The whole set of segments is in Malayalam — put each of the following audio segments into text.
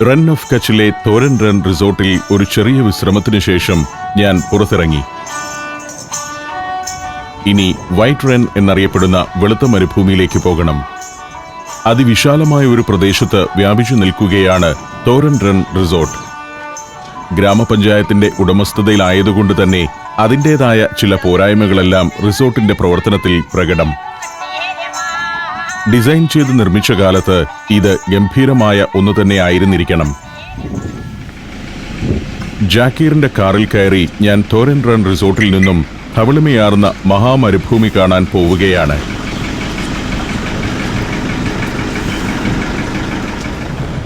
റൺ ഓഫ് കച്ചിലെ തോരൻ റൺ റിസോർട്ടിൽ ഒരു ചെറിയ വിശ്രമത്തിനു ശേഷം ഞാൻ പുറത്തിറങ്ങി. ഇനി വൈറ്റ് റൺ എന്നറിയപ്പെടുന്ന വെളുത്ത മരുഭൂമിയിലേക്ക് പോകണം. അതിവിശാലമായ ഒരു പ്രദേശത്ത് വ്യാപിച്ചു നിൽക്കുകയാണ് തോരൻ റൺ റിസോർട്ട് ഗ്രാമപഞ്ചായത്തിന്റെ ഉടമസ്ഥതയിലായതുകൊണ്ട് തന്നെ അതിന്റെതായ ചില പോരായ്മകളെല്ലാം റിസോർട്ടിന്റെ പ്രവർത്തനത്തിൽ പ്രകടം. ഡിസൈൻ ചെയ്ത് നിർമ്മിച്ച കാലത്ത് ഇത് ഗംഭീരമായ ഒന്ന് തന്നെ ആയിരുന്നിരിക്കണം. ജാക്കീറിന്റെ കാറിൽ കയറി ഞാൻ തോരൻ റൺ റിസോർട്ടിൽ നിന്നും കവളിമയാർന്ന മഹാമരുഭൂമി കാണാൻ പോവുകയാണ്.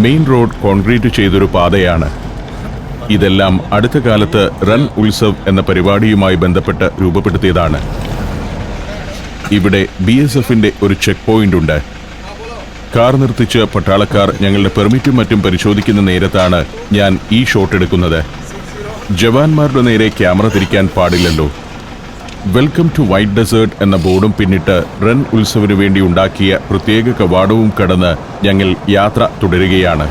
മെയിൻ റോഡ് കോൺക്രീറ്റ് ചെയ്തൊരു പാതയാണ്. ഇതെല്ലാം അടുത്ത കാലത്ത് റൺ ഉത്സവ് എന്ന പരിപാടിയുമായി ബന്ധപ്പെട്ട് രൂപപ്പെടുത്തിയതാണ്. ഇവിടെ ബി എസ് എഫിന്റെ ഒരു ചെക്ക് പോയിന്റ് ഉണ്ട്. കാർ നിർത്തിച്ച് പട്ടാളക്കാർ ഞങ്ങളുടെ പെർമിറ്റും മറ്റും പരിശോധിക്കുന്ന നേരത്താണ് ഞാൻ ഈ ഷോട്ട് എടുക്കുന്നത്. ജവാന്മാരുടെ നേരെ ക്യാമറ തിരിക്കാൻ പാടില്ലല്ലോ. വെൽക്കം ടു വൈറ്റ് ഡെസേർട്ട് എന്ന ബോർഡും പിന്നിട്ട് റൺ ഉത്സവിന് വേണ്ടി ഉണ്ടാക്കിയ പ്രത്യേക കവാടവും കടന്ന് ഞങ്ങൾ യാത്ര തുടരുകയാണ്.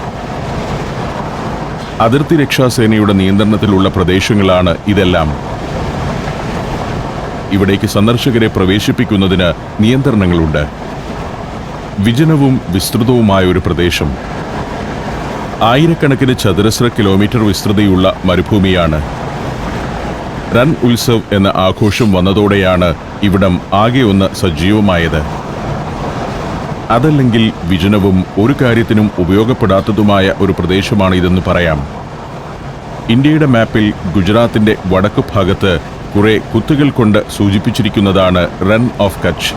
അതിർത്തി രക്ഷാസേനയുടെ നിയന്ത്രണത്തിലുള്ള പ്രദേശങ്ങളാണ് ഇതെല്ലാം. ഇവിടേക്ക് സന്ദർശകരെ പ്രവേശിപ്പിക്കുന്നതിന് നിയന്ത്രണങ്ങളുണ്ട്. വിജനവും വിസ്തൃതവുമായ ഒരു പ്രദേശം. ആയിരക്കണക്കിന് ചതുരശ്ര കിലോമീറ്റർ വിസ്തൃതിയുള്ള മരുഭൂമിയാണ്. റൺ ഉത്സവ് എന്ന ആഘോഷം വന്നതോടെയാണ് ഇവിടം ആകെ ഒന്ന് സജീവമായത്. അതല്ലെങ്കിൽ വിജനവും ഒരു കാര്യത്തിനും ഉപയോഗപ്പെടാത്തതുമായ ഒരു പ്രദേശമാണ് ഇതെന്ന് പറയാം. ഇന്ത്യയുടെ മാപ്പിൽ ഗുജറാത്തിന്റെ വടക്ക് ഭാഗത്ത് കുറെ കുത്തുകൾ കൊണ്ട് സൂചിപ്പിച്ചിരിക്കുന്നതാണ് റൺ ഓഫ് കച്ച്.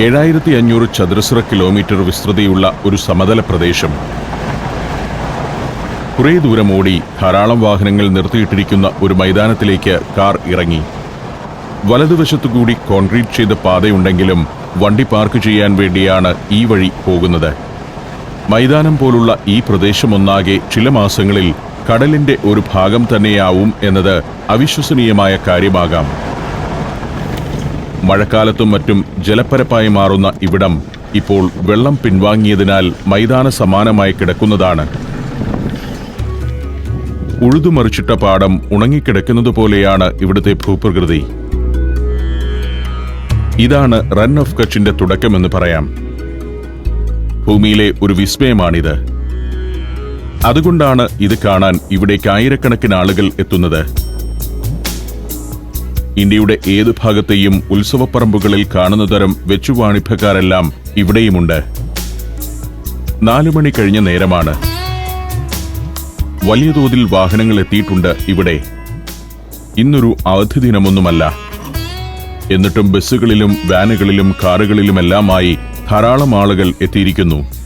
ഏഴായിരത്തി അഞ്ഞൂറ് ചതുരശ്ര കിലോമീറ്റർ വിസ്തൃതിയുള്ള ഒരു സമതല പ്രദേശം. കുറേ ദൂരം ഓടി ധാരാളം വാഹനങ്ങൾ നിർത്തിയിട്ടിരിക്കുന്ന ഒരു മൈതാനത്തിലേക്ക് കാർ ഇറങ്ങി. വലതുവശത്തുകൂടി കോൺക്രീറ്റ് ചെയ്ത പാതയുണ്ടെങ്കിലും വണ്ടി പാർക്ക് ചെയ്യാൻ വേണ്ടിയാണ് ഈ വഴി പോകുന്നത്. മൈതാനം പോലുള്ള ഈ പ്രദേശമൊന്നാകെ ചില മാസങ്ങളിൽ കടലിന്റെ ഒരു ഭാഗം തന്നെയാവും എന്നത് അവിശ്വസനീയമായ കാര്യമാകാം. മഴക്കാലത്തും മറ്റും ജലപ്പരപ്പായി മാറുന്ന ഇവിടം ഇപ്പോൾ വെള്ളം പിൻവാങ്ങിയതിനാൽ മൈതാന സമാനമായി കിടക്കുന്നതാണ്. ഉഴുതുമറിച്ചിട്ട പാടം ഉണങ്ങിക്കിടക്കുന്നത് പോലെയാണ് ഇവിടുത്തെ ഭൂപ്രകൃതി. ഇതാണ് റൺ ഓഫ് കച്ചിന്റെ തുടക്കമെന്ന് പറയാം. ഭൂമിയിലെ ഒരു വിസ്മയമാണിത്. അതുകൊണ്ടാണ് ഇത് കാണാൻ ഇവിടേക്ക് ആയിരക്കണക്കിന് ആളുകൾ എത്തുന്നത്. ഇന്ത്യയുടെ ഏത് ഭാഗത്തെയും ഉത്സവപ്പറമ്പുകളിൽ കാണുന്ന തരം വെച്ചുവാണിഭക്കാരെല്ലാം ഇവിടെയുമുണ്ട്. നാലു മണി കഴിഞ്ഞ നേരമാണ്. വലിയ തോതിൽ വാഹനങ്ങൾ എത്തിയിട്ടുണ്ട് ഇവിടെ. ഇന്നൊരു അവധി ദിനമൊന്നുമല്ല. എന്നിട്ടും ബസ്സുകളിലും വാനുകളിലും കാറുകളിലുമെല്ലാമായി ധാരാളം ആളുകൾ എത്തിയിരിക്കുന്നു.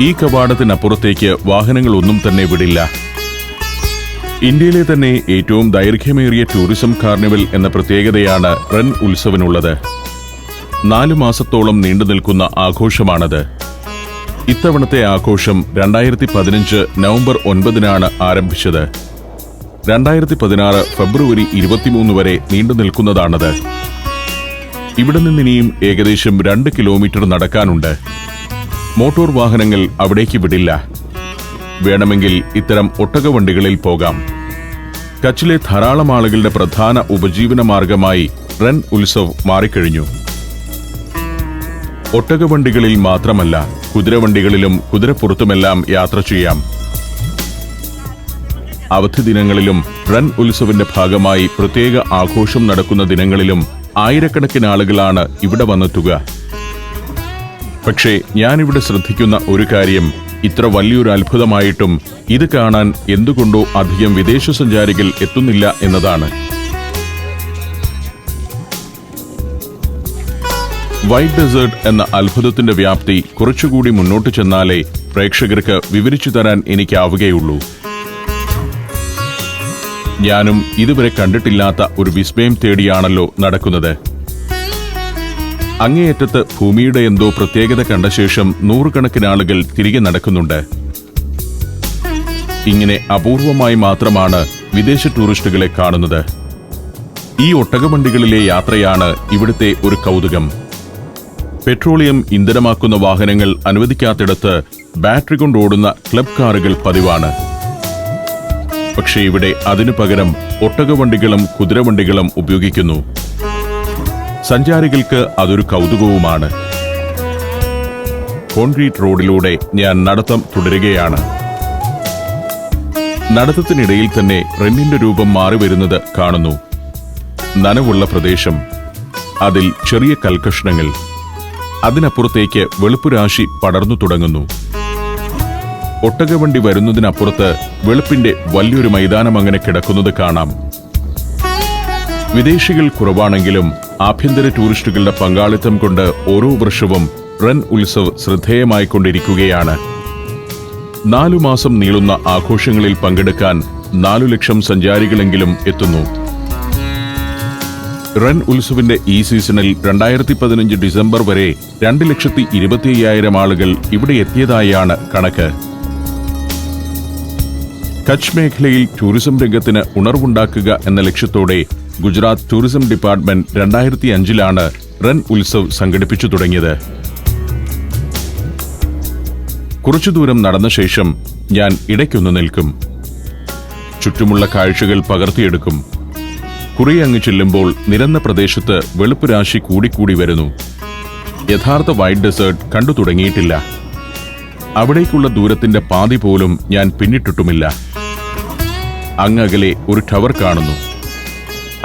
ഈ കവാടത്തിനപ്പുറത്തേക്ക് വാഹനങ്ങളൊന്നും തന്നെ വിടില്ല. ഇന്ത്യയിലെ തന്നെ ഏറ്റവും ദൈർഘ്യമേറിയ ടൂറിസം കാർണിവൽ എന്ന പ്രത്യേകതയാണ് റൺ ഉത്സവനുള്ളത്. നാലു മാസത്തോളം നീണ്ടു നിൽക്കുന്ന ആഘോഷമാണത്. ഇത്തവണത്തെ ആഘോഷം രണ്ടായിരത്തി പതിനഞ്ച് നവംബർ ഒൻപതിനാണ് ആരംഭിച്ചത്. രണ്ടായിരത്തി പതിനാറ് ഫെബ്രുവരി ഇരുപത്തിമൂന്ന് വരെ നീണ്ടു നിൽക്കുന്നതാണത്. ഇവിടെ നിന്നിനിയും ഏകദേശം രണ്ട് കിലോമീറ്റർ നടക്കാനുണ്ട്. മോട്ടോർ വാഹനങ്ങൾ അവിടേക്ക് വിടില്ല. വേണമെങ്കിൽ ഇത്തരം ഒട്ടക വണ്ടികളിൽ പോകാം. കച്ചിലെ ധാരാളം ആളുകളുടെ പ്രധാന ഉപജീവന മാർഗമായി റൺ ഉത്സവ് മാറിക്കഴിഞ്ഞു. ഒട്ടകവണ്ടികളിൽ മാത്രമല്ല കുതിരവണ്ടികളിലും കുതിരപ്പുറത്തുമെല്ലാം യാത്ര ചെയ്യാം. അവധി ദിനങ്ങളിലും റൺ ഉത്സവിന്റെ ഭാഗമായി പ്രത്യേക ആഘോഷം നടക്കുന്ന ദിനങ്ങളിലും ആയിരക്കണക്കിന് ആളുകളാണ് ഇവിടെ വന്നെത്തുക. പക്ഷേ ഞാനിവിടെ ശ്രദ്ധിക്കുന്ന ഒരു കാര്യം ഇത്ര വലിയൊരു അത്ഭുതമായിട്ടും ഇത് കാണാൻ എന്തുകൊണ്ടോ അധികം വിദേശ സഞ്ചാരികൾ എത്തുന്നില്ല എന്നതാണ്. വൈറ്റ് ഡെസേർട്ട് എന്ന അത്ഭുതത്തിന്റെ വ്യാപ്തി കുറച്ചുകൂടി മുന്നോട്ട് ചെന്നാലേ പ്രേക്ഷകർക്ക് വിവരിച്ചു തരാൻ എനിക്കാവുകയുള്ളൂ. ഞാനും ഇതുവരെ കണ്ടിട്ടില്ലാത്ത ഒരു വിസ്മയം തേടിയാണല്ലോ നടക്കുന്നത്. അങ്ങേയറ്റത്ത് ഭൂമിയുടെ എന്തോ പ്രത്യേകത കണ്ട ശേഷം നൂറുകണക്കിന് ആളുകൾ തിരികെ നടക്കുന്നുണ്ട്. ഇങ്ങനെ അപൂർവമായി മാത്രമാണ് വിദേശ ടൂറിസ്റ്റുകളെ കാണുന്നത്. ഈ ഒട്ടകവണ്ടികളിലെ യാത്രയാണ് ഇവിടുത്തെ ഒരു കൗതുകം. പെട്രോളിയം ഇന്ധനമാക്കുന്ന വാഹനങ്ങൾ അനുവദിക്കാത്തിടത്ത് ബാറ്ററി കൊണ്ടോടുന്ന ക്ലബ് കാറുകൾ പതിവാണ്. പക്ഷേ ഇവിടെ അതിനു പകരം ഒട്ടകവണ്ടികളും കുതിരവണ്ടികളും ഉപയോഗിക്കുന്നു. സഞ്ചാരികൾക്ക് അതൊരു കൗതുകവുമാണ്. കോൺക്രീറ്റ് റോഡിലൂടെ ഞാൻ നടത്തം തുടരുകയാണ്. നടത്തത്തിനിടയിൽ തന്നെ റെന്നിന്റെ രൂപം മാറി വരുന്നത് കാണുന്നു. നനവുള്ള പ്രദേശം അതിൽ ചെറിയ കൽക്കഷ്ണങ്ങൾ. അതിനപ്പുറത്തേക്ക് വെളുപ്പുരാശി പടർന്നു തുടങ്ങുന്നു. ഒട്ടകവണ്ടി വരുന്നതിനപ്പുറത്ത് വെളുപ്പിന്റെ വലിയൊരു മൈതാനം അങ്ങനെ കിടക്കുന്നത് കാണാം. വിദേശികൾ കുറവാണെങ്കിലും ആഭ്യന്തര ടൂറിസ്റ്റുകളുടെ പങ്കാളിത്തം കൊണ്ട് ഓരോ വർഷവും റൺ ഉത്സവ് ശ്രദ്ധേയമായിക്കൊണ്ടിരിക്കുകയാണ് നാലു മാസം നീളുന്ന ആഘോഷങ്ങളിൽ പങ്കെടുക്കാൻ നാലു ലക്ഷം സഞ്ചാരികളെങ്കിലും എത്തുന്നു. റൺ ഉത്സവിന്റെ ഈ സീസണിൽ രണ്ടായിരത്തി പതിനഞ്ച് ഡിസംബർ വരെ രണ്ട് ലക്ഷത്തി ഇരുപത്തി അയ്യായിരം ആളുകൾ ഇവിടെ എത്തിയതായാണ് കണക്ക്. കച്ച് മേഖലയിൽ ടൂറിസം രംഗത്തിന് ഉണർവുണ്ടാക്കുക എന്ന ലക്ഷ്യത്തോടെ ഗുജറാത്ത് ടൂറിസം ഡിപ്പാർട്ട്മെന്റ് രണ്ടായിരത്തി അഞ്ചിലാണ് റൺ ഉത്സവ് സംഘടിപ്പിച്ചു തുടങ്ങിയത്. കുറച്ചു ദൂരം നടന്ന ശേഷം ഞാൻ ഇടയ്ക്കൊന്ന് നിൽക്കും. ചുറ്റുമുള്ള കാഴ്ചകൾ പകർത്തിയെടുക്കും. കുറേ അങ്ങ് ചെല്ലുമ്പോൾ നിരന്ന പ്രദേശത്ത് വെളുപ്പ് രാശി കൂടിക്കൂടി വരുന്നു. യഥാർത്ഥ വൈറ്റ് ഡെസേർട്ട് കണ്ടു തുടങ്ങിയിട്ടില്ല. അവിടേക്കുള്ള ദൂരത്തിന്റെ പാതി പോലും ഞാൻ പിന്നിട്ടിട്ടുമില്ല. അങ്ങകലെ ഒരു ടവർ കാണുന്നു.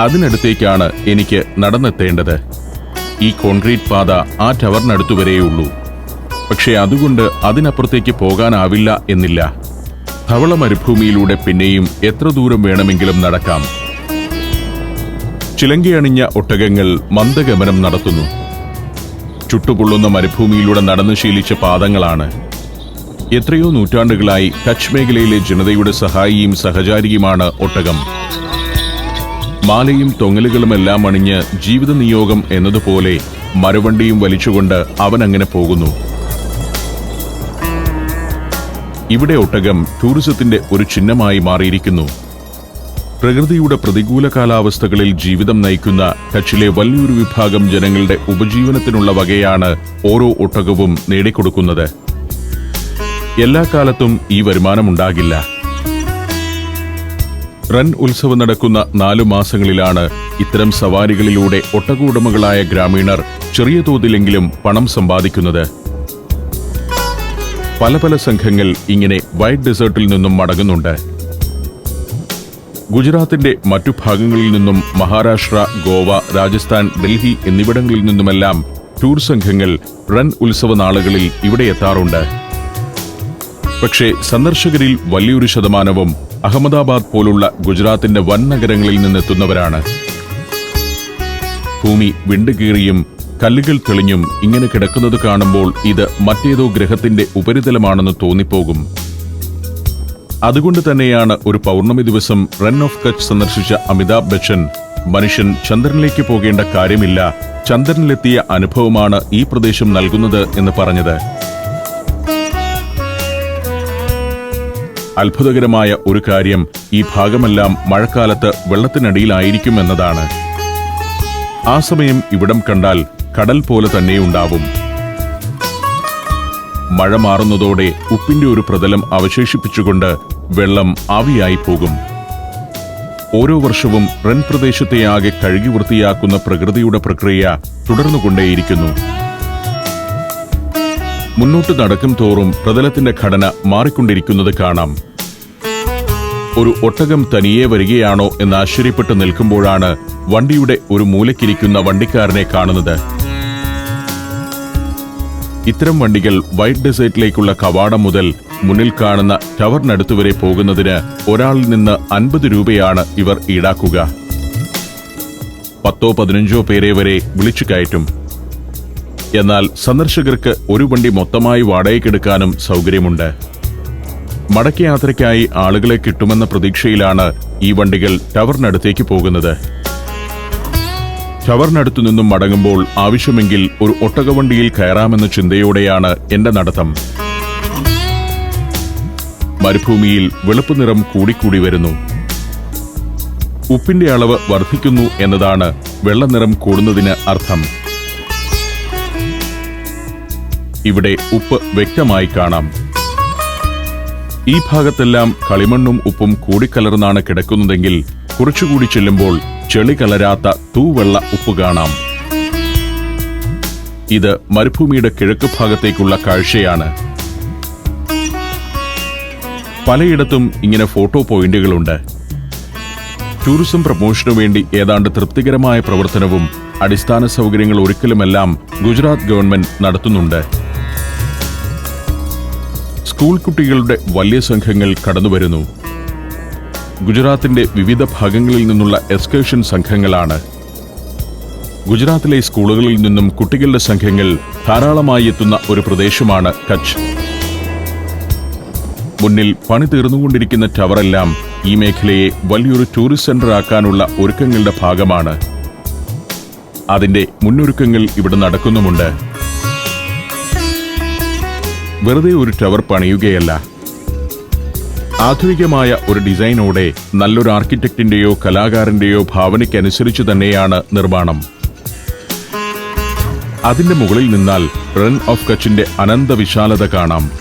അതിനടുത്തേക്കാണ് എനിക്ക് നടന്നെത്തേണ്ടത്. ഈ കോൺക്രീറ്റ് പാത ആ ടവറിനടുത്തു വരെയുള്ളൂ. പക്ഷേ അതുകൊണ്ട് അതിനപ്പുറത്തേക്ക് പോകാനാവില്ല എന്നില്ല. ധവള മരുഭൂമിയിലൂടെ പിന്നെയും എത്ര ദൂരം വേണമെങ്കിലും നടക്കാം. ചിലങ്കയണിഞ്ഞ ഒട്ടകങ്ങൾ മന്ദഗമനം നടത്തുന്നു. ചുട്ടുപൊള്ളുന്ന മരുഭൂമിയിലൂടെ നടന്നു ശീലിച്ച പാദങ്ങളാണ്. എത്രയോ നൂറ്റാണ്ടുകളായി കച്ച് മേഖലയിലെ ജനതയുടെ സഹായിയും സഹചാരിയുമാണ് ഒട്ടകം. മാലയും തൊങ്ങലുകളുമെല്ലാം അണിഞ്ഞ് ജീവിത നിയോഗം എന്നതുപോലെ മരവണ്ടിയും വലിച്ചുകൊണ്ട് അവൻ അങ്ങനെ പോകുന്നു. ഇവിടെ ഒട്ടകം ടൂറിസത്തിന്റെ ഒരു ചിഹ്നമായി മാറിയിരിക്കുന്നു. പ്രകൃതിയുടെ പ്രതികൂല കാലാവസ്ഥകളിൽ ജീവിതം നയിക്കുന്ന കച്ചിലെ വലിയൊരു വിഭാഗം ജനങ്ങളുടെ ഉപജീവനത്തിനുള്ള വകയാണ് ഓരോ ഒട്ടകവും നേടിക്കൊടുക്കുന്നത്. എല്ലാ കാലത്തും ഈ വരുമാനമുണ്ടാകില്ല റൺ ഉത്സവം നടക്കുന്ന നാലു മാസങ്ങളിലാണ് ഇത്തരം സവാരികളിലൂടെ ഒട്ടകൂടമകളായ ഗ്രാമീണർ ചെറിയ തോതിലെങ്കിലും പണം സമ്പാദിക്കുന്നത്. പല പല സംഘങ്ങൾ ഇങ്ങനെ വൈറ്റ് ഡെസേർട്ടിൽ നിന്നും മടങ്ങുന്നുണ്ട്. ഗുജറാത്തിന്റെ മറ്റു ഭാഗങ്ങളിൽ നിന്നും മഹാരാഷ്ട്ര ഗോവ രാജസ്ഥാൻ ഡൽഹി എന്നിവിടങ്ങളിൽ നിന്നുമെല്ലാം ടൂർ സംഘങ്ങൾ റൺ ഉത്സവ നാളുകളിൽ ഇവിടെ എത്താറുണ്ട്. പക്ഷേ സന്ദർശകരിൽ വലിയൊരു ശതമാനവും അഹമ്മദാബാദ് പോലുള്ള ഗുജറാത്തിന്റെ വൻ നഗരങ്ങളിൽ നിന്നെത്തുന്നവരാണ്. ഭൂമി വിണ്ടുകീറിയും കല്ലുകൾ തെളിഞ്ഞും ഇങ്ങനെ കിടക്കുന്നത് കാണുമ്പോൾ ഇത് മറ്റേതോ ഗ്രഹത്തിന്റെ ഉപരിതലമാണെന്ന് തോന്നിപ്പോകും. അതുകൊണ്ട് തന്നെയാണ് ഒരു പൗർണമി ദിവസം റൺ ഓഫ് കച്ച് സന്ദർശിച്ച അമിതാഭ് ബച്ചൻ മനുഷ്യൻ ചന്ദ്രനിലേക്ക് പോകേണ്ട കാര്യമില്ല ചന്ദ്രനിലെത്തിയ അനുഭവമാണ് ഈ പ്രദേശം നൽകുന്നത് എന്ന് പറഞ്ഞത്. അത്ഭുതകരമായ ഒരു കാര്യം ഈ ഭാഗമെല്ലാം മഴക്കാലത്ത് വെള്ളത്തിനടിയിലായിരിക്കും എന്നതാണ്. ആ സമയം ഇവിടം കണ്ടാൽ കടൽ പോലെ തന്നെയുണ്ടാവും മഴ മാറുന്നതോടെ ഉപ്പിന്റെ ഒരു പ്രതലം അവശേഷിപ്പിച്ചുകൊണ്ട് വെള്ളം ആവിയായി പോകും. ഓരോ വർഷവും റൺ പ്രദേശത്തെ ആകെ കഴുകി വൃത്തിയാക്കുന്ന പ്രകൃതിയുടെ പ്രക്രിയ തുടർന്നുകൊണ്ടേയിരിക്കുന്നു. മുന്നോട്ട് നടക്കും തോറും പ്രതലത്തിന്റെ ഘടന മാറിക്കൊണ്ടിരിക്കുന്നത് കാണാം. ഒരു ഒട്ടകം തനിയെ വരികയാണോ എന്ന് ആശ്ചര്യപ്പെട്ട് നിൽക്കുമ്പോഴാണ് വണ്ടിയുടെ ഒരു മൂലക്കിരിക്കുന്ന വണ്ടിക്കാരനെ കാണുന്നത്. ഇത്തരം വണ്ടികൾ വൈറ്റ് ഡെസേർട്ടിലേക്കുള്ള കവാടം മുതൽ മുന്നിൽ കാണുന്ന ടവറിനടുത്ത് വരെ പോകുന്നതിന് ഒരാളിൽ നിന്ന് അൻപത് രൂപയാണ് ഇവർ ഈടാക്കുക. പത്തോ പതിനഞ്ചോ പേരെ വരെ വിളിച്ചു കയറ്റും. എന്നാൽ സന്ദർശകർക്ക് ഒരു വണ്ടി മൊത്തമായി വാടകയ്ക്കെടുക്കാനും സൗകര്യമുണ്ട്. മടക്കയാത്രയ്ക്കായി ആളുകളെ കിട്ടുമെന്ന പ്രതീക്ഷയിലാണ് ഈ വണ്ടികൾ ടവറിനടുത്തേക്ക് പോകുന്നത്. ടവറിനടുത്തു നിന്നും മടങ്ങുമ്പോൾ ആവശ്യമെങ്കിൽ ഒരു ഒട്ടകവണ്ടിയിൽ കയറാമെന്ന ചിന്തയോടെയാണ് എന്റെ നടത്തം. മരുഭൂമിയിൽ വെളുപ്പ് നിറം കൂടിക്കൂടി വരുന്നു. ഉപ്പിന്റെ അളവ് വർദ്ധിക്കുന്നു എന്നതാണ് വെള്ളനിറം കൂടുന്നതിന് അർത്ഥം. ഇവിടെ ഉപ്പ് വ്യക്തമായി കാണാം. ഈ ഭാഗത്തെല്ലാം കളിമണ്ണും ഉപ്പും കൂടിക്കലർന്നാണ് കിടക്കുന്നതെങ്കിൽ കുറച്ചുകൂടി ചെല്ലുമ്പോൾ ചെളി കലരാത്ത തൂവെള്ള ഉപ്പ് കാണാം. ഇത് മരുഭൂമിയുടെ കിഴക്ക് ഭാഗത്തേക്കുള്ള കാഴ്ചയാണ്. പലയിടത്തും ഇങ്ങനെ ഫോട്ടോ പോയിന്റുകളുണ്ട്. ടൂറിസം പ്രൊമോഷനു വേണ്ടി ഏതാണ്ട് തൃപ്തികരമായ പ്രവർത്തനവും അടിസ്ഥാന സൗകര്യങ്ങൾ ഒരുക്കലുമെല്ലാം ഗുജറാത്ത് ഗവൺമെന്റ് നടത്തുന്നുണ്ട്. സ്കൂൾ കുട്ടികളുടെ വലിയ സംഘങ്ങൾ കടന്നുവരുന്നു. ഗുജറാത്തിന്റെ വിവിധ ഭാഗങ്ങളിൽ നിന്നുള്ള എക്സ്കേഷൻ സംഘങ്ങളാണ്. ഗുജറാത്തിലെ സ്കൂളുകളിൽ നിന്നും കുട്ടികളുടെ സംഘങ്ങൾ ധാരാളമായി എത്തുന്ന ഒരു പ്രദേശമാണ് കച്ച്. മുന്നിൽ പണി തീർന്നുകൊണ്ടിരിക്കുന്ന ടവറെല്ലാം ഈ മേഖലയെ വലിയൊരു ടൂറിസ്റ്റ് സെന്റർ ആക്കാനുള്ള ഒരുക്കങ്ങളുടെ ഭാഗമാണ്. അതിന്റെ മുന്നൊരുക്കങ്ങൾ ഇവിടെ നടക്കുന്നുമുണ്ട്. വെറുതെ ഒരു ടവർ പണിയുകയല്ല. ആധുനികമായ ഒരു ഡിസൈനോടെ നല്ലൊരു ആർക്കിടെക്റ്റിന്റെയോ കലാകാരന്റെയോ ഭാവനയ്ക്കനുസരിച്ച് തന്നെയാണ് നിർമ്മാണം. അതിന്റെ മുകളിൽ നിന്നാൽ റൺ ഓഫ് കച്ചിന്റെ അനന്ത വിശാലത കാണാം.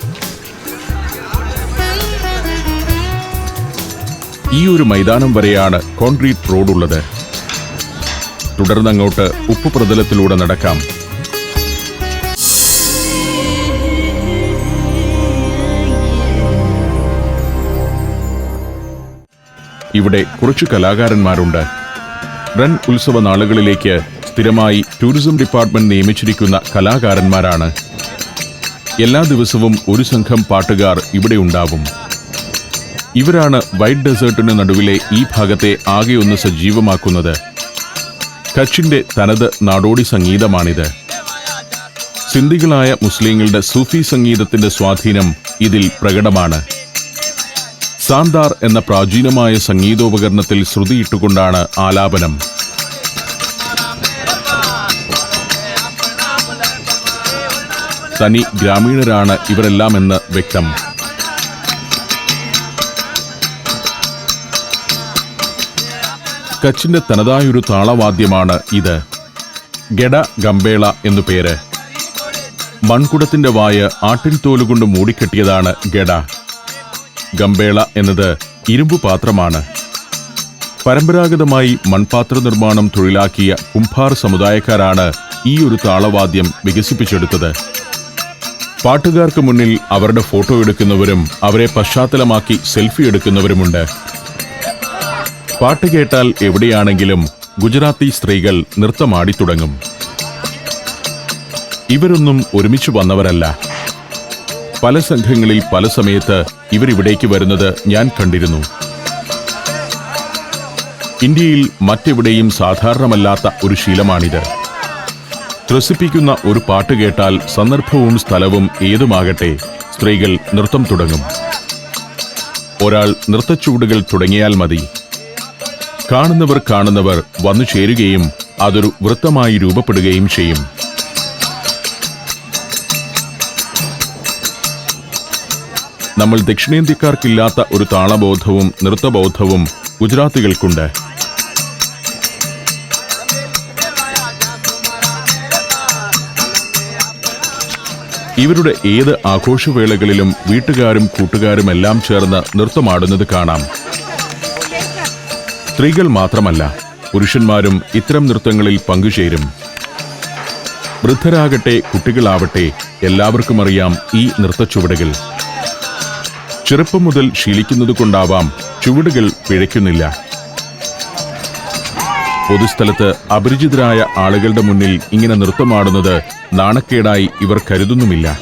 ഈ ഒരു മൈതാനം വരെയാണ് കോൺക്രീറ്റ് റോഡ് ഉള്ളത് തുടർന്നങ്ങോട്ട് ഉപ്പ് പ്രതലത്തിലൂടെ നടക്കാം. ഇവിടെ കുറച്ചു കലാകാരന്മാരുണ്ട്. റൺ ഉത്സവ നാളുകളിലേക്ക് സ്ഥിരമായി ടൂറിസം ഡിപ്പാർട്ട്മെന്റ് നിയമിച്ചിരിക്കുന്ന കലാകാരന്മാരാണ്. എല്ലാ ദിവസവും ഒരു സംഘം പാട്ടുകാർ ഇവിടെ ഉണ്ടാവും ഇവരാണ് വൈറ്റ് ഡെസേർട്ടിന് നടുവിലെ ഈ ഭാഗത്തെ ആകെ ഒന്ന് സജീവമാക്കുന്നത്. കച്ചിന്റെ തനത് നാടോടി സംഗീതമാണിത്. സിന്ധികളായ മുസ്ലിങ്ങളുടെ സൂഫി സംഗീതത്തിന്റെ സ്വാധീനം ഇതിൽ പ്രകടമാണ്. സാന്താർ എന്ന പ്രാചീനമായ സംഗീതോപകരണത്തിൽ ശ്രുതിയിട്ടുകൊണ്ടാണ് ആലാപനം. തനി ഗ്രാമീണരാണ് ഇവരെല്ലാമെന്ന് വ്യക്തം. കച്ചിന്റെ തനതായൊരു താളവാദ്യമാണ് ഇത്. ഗഡ ഗംബേള എന്നു പേര്. മൺകുടത്തിന്റെ വായ ആട്ടിൻ തോലുകൊണ്ട് മൂടിക്കെട്ടിയതാണ് ഗഡ. ഗംബേള എന്നത് ഇരുമ്പു പാത്രമാണ്. പരമ്പരാഗതമായി മൺപാത്ര നിർമ്മാണം തൊഴിലാക്കിയ കുംഭാർ സമുദായക്കാരാണ് ഈ ഒരു താളവാദ്യം വികസിപ്പിച്ചെടുത്തത്. പാട്ടുകാർക്ക് മുന്നിൽ അവരുടെ ഫോട്ടോ എടുക്കുന്നവരും അവരെ പശ്ചാത്തലമാക്കി സെൽഫി എടുക്കുന്നവരുമുണ്ട്. പാട്ട് കേട്ടാൽ എവിടെയാണെങ്കിലും ഗുജറാത്തി സ്ത്രീകൾ നൃത്തമാടി തുടങ്ങും ഇവരൊന്നും ഒരുമിച്ച് വന്നവരല്ല. പല സംഘങ്ങളിൽ പല സമയത്ത് ഇവരിവിടേക്ക് വരുന്നത് ഞാൻ കണ്ടിരുന്നു. ഇന്ത്യയിൽ മറ്റെവിടെയും സാധാരണമല്ലാത്ത ഒരു ശീലമാണിത്. ത്രസിപ്പിക്കുന്ന ഒരു പാട്ട് കേട്ടാൽ സന്ദർഭവും സ്ഥലവും ഏതുമാകട്ടെ സ്ത്രീകൾ നൃത്തം തുടങ്ങും. ഒരാൾ നൃത്തച്ചുവടുകൾ തുടങ്ങിയാൽ മതി. കാണുന്നവർ കാണുന്നവർ വന്നു ചേരുകയും അതൊരു വൃത്തമായി രൂപപ്പെടുകയും ചെയ്യും. നമ്മൾ ദക്ഷിണേന്ത്യക്കാർക്കില്ലാത്ത ഒരു താളബോധവും നൃത്തബോധവും ഗുജറാത്തികൾക്കുണ്ട്. ഇവരുടെ ഏത് ആഘോഷവേളകളിലും വീട്ടുകാരും കൂട്ടുകാരും എല്ലാം ചേർന്ന് നൃത്തമാടുന്നത് കാണാം. സ്ത്രീകൾ മാത്രമല്ല പുരുഷന്മാരും ഇത്തരം നൃത്തങ്ങളിൽ പങ്കുചേരും. വൃദ്ധരാകട്ടെ കുട്ടികളാവട്ടെ എല്ലാവർക്കും അറിയാം ഈ നൃത്തച്ചുവടുകൾ. ചെറുപ്പം മുതൽ ശീലിക്കുന്നത് കൊണ്ടാവാം ചുവടുകൾ പിഴയ്ക്കുന്നില്ല. പൊതുസ്ഥലത്ത് അപരിചിതരായ ആളുകളുടെ മുന്നിൽ ഇങ്ങനെ നൃത്തമാടുന്നത് നാണക്കേടായി ഇവർ കരുതുന്നുമില്ല.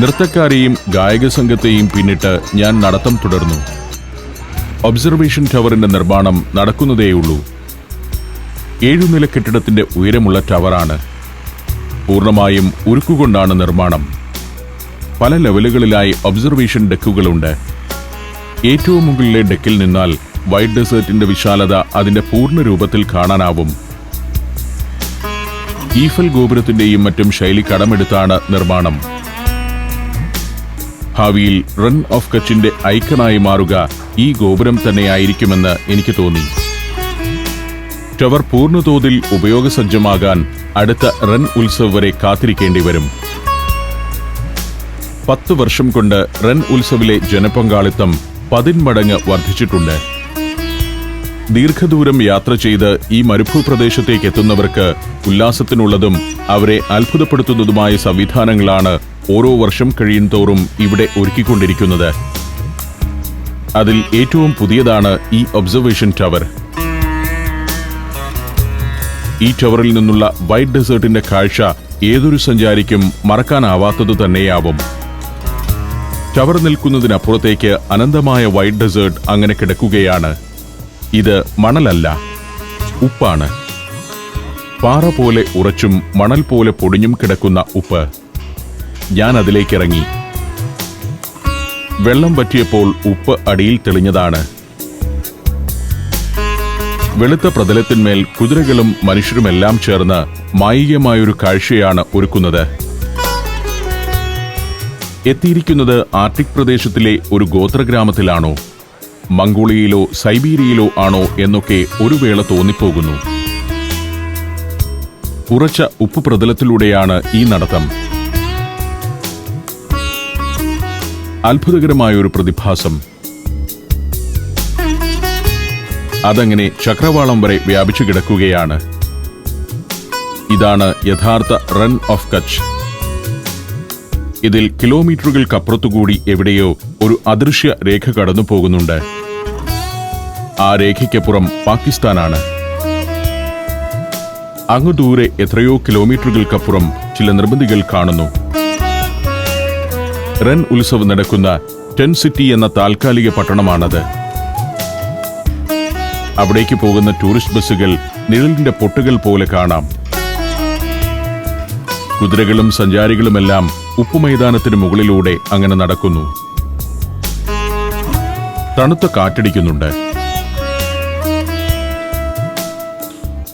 നൃത്തക്കാരെയും ഗായക സംഘത്തെയും പിന്നിട്ട് ഞാൻ നടത്തം തുടർന്നു. ഒബ്സർവേഷൻ ടവറിന്റെ നിർമ്മാണം നടക്കുന്നതേയുള്ളൂ. ഏഴുനില കെട്ടിടത്തിന്റെ ഉയരമുള്ള ടവറാണ്. പൂർണമായും ഉരുക്കുകൊണ്ടാണ് നിർമ്മാണം. പല ലെവലുകളിലായി ഒബ്സർവേഷൻ ഡെക്കുകളുണ്ട്. ഏറ്റവും മുകളിലെ ഡെക്കിൽ നിന്നാൽ വൈറ്റ് ഡെസേർട്ടിന്റെ വിശാലത അതിന്റെ പൂർണ രൂപത്തിൽ കാണാനാവും. ഈഫൽ ഗോപുരത്തിന്റെയും മറ്റും ശൈലി കടമെടുത്താണ് നിർമ്മാണം. ഭാവിയിൽ റൺ ഓഫ് കച്ചിന്റെ ഐക്കണായി മാറുക ഈ ഗോപുരം തന്നെയായിരിക്കുമെന്ന് എനിക്ക് തോന്നി. ടവർ പൂർണതോതിൽ ഉപയോഗസജ്ജമാകാൻ അടുത്ത റൺ ഉത്സവ് വരെ കാത്തിരിക്കേണ്ടി വരും. പത്ത് വർഷം കൊണ്ട് റൺ ഉത്സവിലെ ജനപങ്കാളിത്തം പതിന്മടങ്ങ് വർദ്ധിച്ചിട്ടുണ്ട്. ദീർഘദൂരം യാത്ര ചെയ്ത് ഈ മരുഭൂപ്രദേശത്തേക്ക് എത്തുന്നവർക്ക് ഉല്ലാസത്തിനുള്ളതും അവരെ അത്ഭുതപ്പെടുത്തുന്നതുമായ സംവിധാനങ്ങളാണ് ഓരോ വർഷം കഴിയുന്തോറും ഇവിടെ ഒരുക്കിക്കൊണ്ടിരിക്കുന്നത്. അതിൽ ഏറ്റവും പുതിയതാണ് ഈ ഒബ്സർവേഷൻ ടവർ. ഈ ടവറിൽ നിന്നുള്ള വൈറ്റ് ഡെസേർട്ടിന്റെ കാഴ്ച ഏതൊരു സഞ്ചാരിക്കും മറക്കാനാവാത്തത് തന്നെയാവും. ടവർ നിൽക്കുന്നതിനപ്പുറത്തേക്ക് അനന്തമായ വൈറ്റ് ഡെസേർട്ട് അങ്ങനെ കിടക്കുകയാണ്. ഇത് മണലല്ല ഉപ്പാണ്. പാറ പോലെ ഉറച്ചും മണൽ പോലെ പൊടിഞ്ഞും കിടക്കുന്ന ഉപ്പ്. ഞാൻ അതിലേക്കിറങ്ങി വെള്ളം പറ്റിയപ്പോൾ ഉപ്പ് അടിയിൽ തെളിഞ്ഞതാണ്. വെളുത്ത പ്രതലത്തിന്മേൽ കുതിരകളും മനുഷ്യരുമെല്ലാം ചേർന്ന് മായികമായൊരു കാഴ്ചയാണ് ഒരുക്കുന്നത്. എത്തിയിരിക്കുന്നത് ആർട്ടിക് പ്രദേശത്തിലെ ഒരു ഗോത്രഗ്രാമത്തിലാണോ? മംഗോളിയയിലോ സൈബീരിയയിലോ ആണോ എന്നൊക്കെ ഒരു വേള തോന്നിപ്പോകുന്നു. ഉറച്ച ഉപ്പ് പ്രതലത്തിലൂടെയാണ് ഈ നടത്തം. അത്ഭുതകരമായൊരു പ്രതിഭാസം. അതങ്ങനെ ചക്രവാളം വരെ വ്യാപിച്ചു കിടക്കുകയാണ്. ഇതാണ് യഥാർത്ഥ റൺ ഓഫ് കച്ച്. ഇതിൽ കിലോമീറ്ററുകൾക്കപ്പുറത്തുകൂടി എവിടെയോ ഒരു അദൃശ്യ രേഖ കടന്നു പോകുന്നുണ്ട് ആ രേഖയ്ക്കപ്പുറം പാകിസ്ഥാനാണ്. അങ്ങു ദൂരെ എത്രയോ കിലോമീറ്ററുകൾക്കപ്പുറം ചില നിർബന്ധികൾ കാണുന്നു. റൺ ഉത്സവം നടക്കുന്ന ടെൻ സിറ്റി എന്ന താൽക്കാലിക പട്ടണമാണത്. അവിടേക്ക് പോകുന്ന ടൂറിസ്റ്റ് ബസ്സുകൾ നിഴലിന്റെ പൊട്ടുകൾ പോലെ കാണാം. കുതിരകളും സഞ്ചാരികളുമെല്ലാം ഉപ്പുമൈതാനത്തിന് മുകളിലൂടെ അങ്ങനെ നടക്കുന്നു. തണുത്ത കാറ്റടിക്കുന്നുണ്ട്.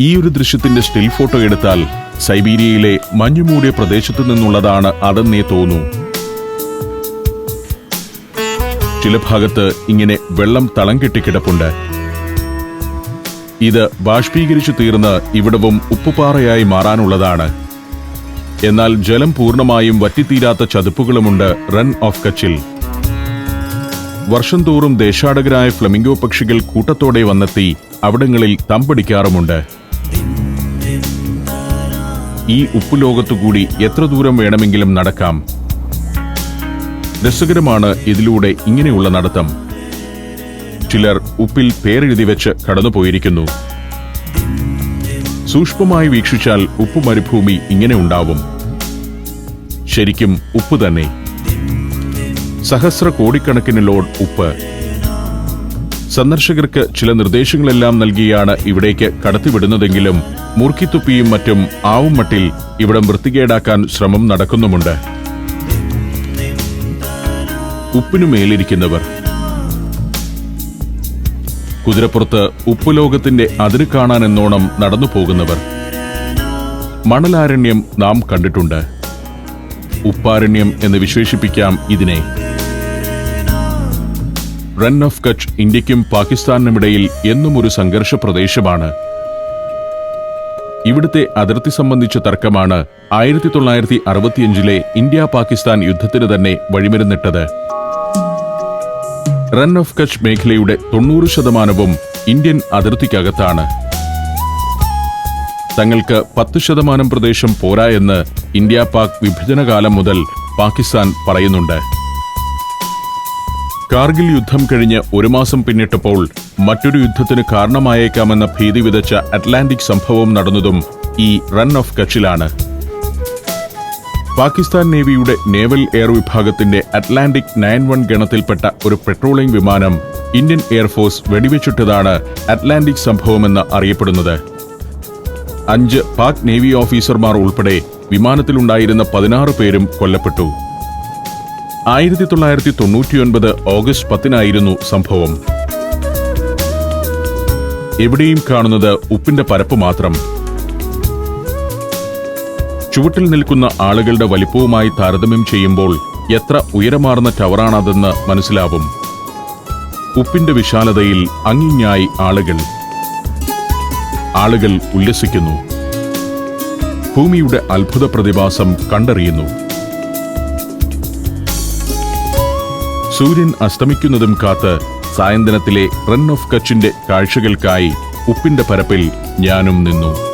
ഈ ഒരു ദൃശ്യത്തിന്റെ സ്റ്റിൽ ഫോട്ടോ എടുത്താൽ സൈബീരിയയിലെ മഞ്ഞുമൂടിയ പ്രദേശത്തു നിന്നുള്ളതാണ് അതെന്നേ തോന്നൂ. ചില ഭാഗത്ത് ഇങ്ങനെ വെള്ളം തളം കെട്ടിക്കിടപ്പുണ്ട് ഇത് ബാഷ്പീകരിച്ചു തീർന്ന് ഇവിടവും ഉപ്പുപാറയായി മാറാനുള്ളതാണ്. എന്നാൽ ജലം പൂർണമായും വറ്റിത്തീരാത്ത ചതുപ്പുകളുമുണ്ട് റൺ ഓഫ് കച്ചിൽ. വർഷം തോറും ദേശാടകരായ ഫ്ലമിംഗോ പക്ഷികൾ കൂട്ടത്തോടെ വന്നെത്തി അവിടങ്ങളിൽ തമ്പടിക്കാറുമുണ്ട്. ഈ ഉപ്പുലോകത്തുകൂടി എത്ര ദൂരം വേണമെങ്കിലും നടക്കാം. രസകരമാണ് ഇതിലൂടെ ഇങ്ങനെയുള്ള നടത്തം. ചിലർ ഉപ്പിൽ പേരെഴുതി വെച്ച് കടന്നുപോയിരിക്കുന്നു. സൂക്ഷ്മമായി വീക്ഷിച്ചാൽ ഉപ്പ് മരുഭൂമി ഇങ്ങനെ ഉണ്ടാവും. ശരിക്കും ഉപ്പ് തന്നെ. സഹസ്ര കോടിക്കണക്കിന് ലോഡ് ഉപ്പ്. സന്ദർശകർക്ക് ചില നിർദ്ദേശങ്ങളെല്ലാം നൽകിയാണ് ഇവിടേക്ക് കടത്തിവിടുന്നതെങ്കിലും മുറുക്കിത്തുപ്പിയും മറ്റും ആവും മട്ടിൽ ഇവിടം വൃത്തികേടാക്കാൻ ശ്രമം നടക്കുന്നുമുണ്ട്. ഉപ്പിനു മേലിരിക്കുന്നവർ. കുതിരപ്പുറത്ത് ഉപ്പുലോകത്തിന്റെ അതിര് കാണാനെന്നോണം നടന്നു പോകുന്നവർ. മണലാരണ്യം നാം കണ്ടിട്ടുണ്ട്. ഉപ്പാരണ്യം എന്ന് വിശേഷിപ്പിക്കാം ഇതിനെ. റൺ ഓഫ് കച്ച് ഇന്ത്യക്കും പാകിസ്ഥാനുമിടയിൽ എന്നും ഒരു സംഘർഷ പ്രദേശമാണ്. ഇവിടുത്തെ അതിർത്തി സംബന്ധിച്ച തർക്കമാണ് ആയിരത്തി തൊള്ളായിരത്തി അറുപത്തിയഞ്ചിലെ ഇന്ത്യ പാകിസ്ഥാൻ യുദ്ധത്തിന് തന്നെ വഴിമരുന്നിട്ടത്. റൺ ഓഫ് കച്ച് മേഖലയുടെ തൊണ്ണൂറ് ശതമാനവും ഇന്ത്യൻ അതിർത്തിക്കകത്താണ്. തങ്ങൾക്ക് പത്ത് ശതമാനം പ്രദേശം പോരാ എന്ന് ഇന്ത്യ പാക് വിഭജനകാലം മുതൽ പാകിസ്ഥാൻ പറയുന്നുണ്ട്. കാർഗിൽ യുദ്ധം കഴിഞ്ഞ് ഒരു മാസം പിന്നിട്ടപ്പോൾ മറ്റൊരു യുദ്ധത്തിന് കാരണമായേക്കാമെന്ന ഭീതി വിതച്ച അറ്റ്ലാന്റിക് സംഭവം നടന്നതും ഈ റൺ ഓഫ് കച്ചിലാണ് പാകിസ്ഥാൻ നേവിയുടെ നേവൽ എയർ വിഭാഗത്തിന്റെ അറ്റ്ലാന്റിക് നയൻ വൺ ഗണത്തിൽപ്പെട്ട ഒരു പെട്രോളിംഗ് വിമാനം ഇന്ത്യൻ എയർഫോഴ്സ് വെടിവെച്ചിട്ടതാണ് അറ്റ്ലാന്റിക് സംഭവമെന്ന് അറിയപ്പെടുന്നത്. അഞ്ച് പാക് നേവി ഓഫീസർമാർ ഉൾപ്പെടെ വിമാനത്തിലുണ്ടായിരുന്ന പതിനാറ് പേരും കൊല്ലപ്പെട്ടു. ആയിരത്തി തൊള്ളായിരത്തി തൊണ്ണൂറ്റിയൊൻപത് ഓഗസ്റ്റ് പത്തിനായിരുന്നു സംഭവം. എവിടെയും കാണുന്നത് ഉപ്പിന്റെ പരപ്പ് മാത്രം. ചുവട്ടിൽ നിൽക്കുന്ന ആളുകളുടെ വലിപ്പവുമായി താരതമ്യം ചെയ്യുമ്പോൾ എത്ര ഉയരമാർന്ന ടവറാണതെന്ന് മനസ്സിലാവും. ഉപ്പിന്റെ വിശാലതയിൽ അങ്ങിങ്ങായി ആളുകൾ. ആളുകൾ ഉല്ലസിക്കുന്നു. ഭൂമിയുടെ അത്ഭുത പ്രതിഭാസം കണ്ടറിയുന്നു. സൂര്യൻ അസ്തമിക്കുന്നതും കാത്ത് സായന്തനത്തിലെ റൺ ഓഫ് കച്ചിന്റെ കാഴ്ചകൾക്കായി ഉപ്പിന്റെ പരപ്പിൽ ഞാനും നിന്നു.